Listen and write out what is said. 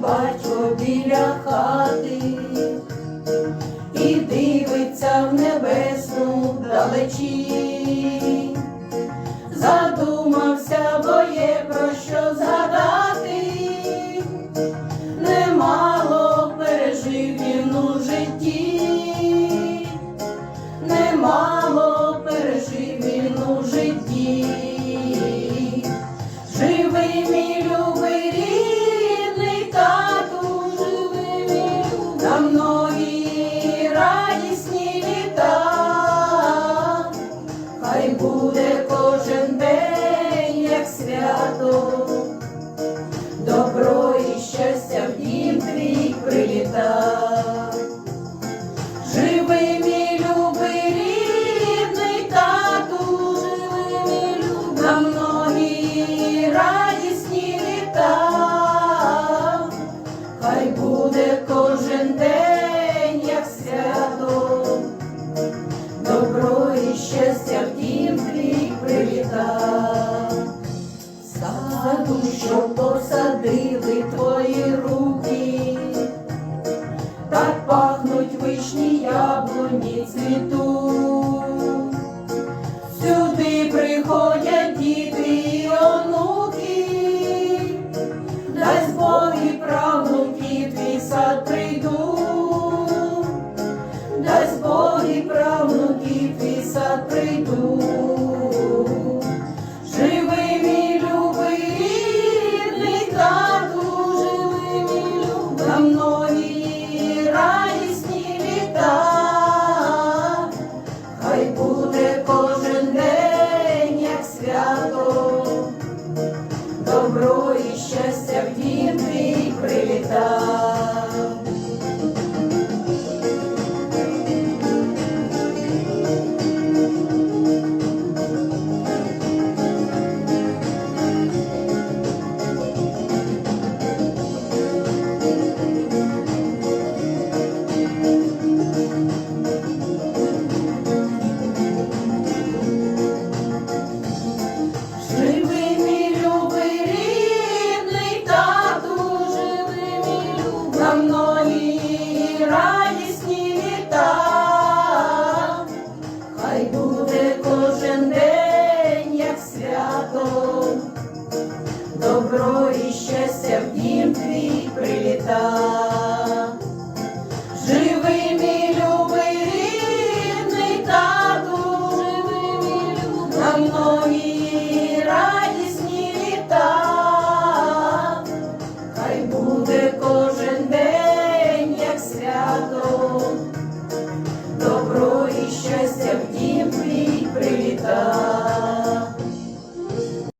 батько біля хати і дивиться в небесну далечі, задумався, бо є про що згадати, немало пережив він у житті, немало пережив він у житті, живий мій люб. буде кожен день, як свято. Щоб посадили твої руки, так пахнуть вишні яблуні цвіту. Сюди приходять діти і онуки, дай Бог правнуки твій сад прийду, дай Бог і правнуки твій сад прийду. morre.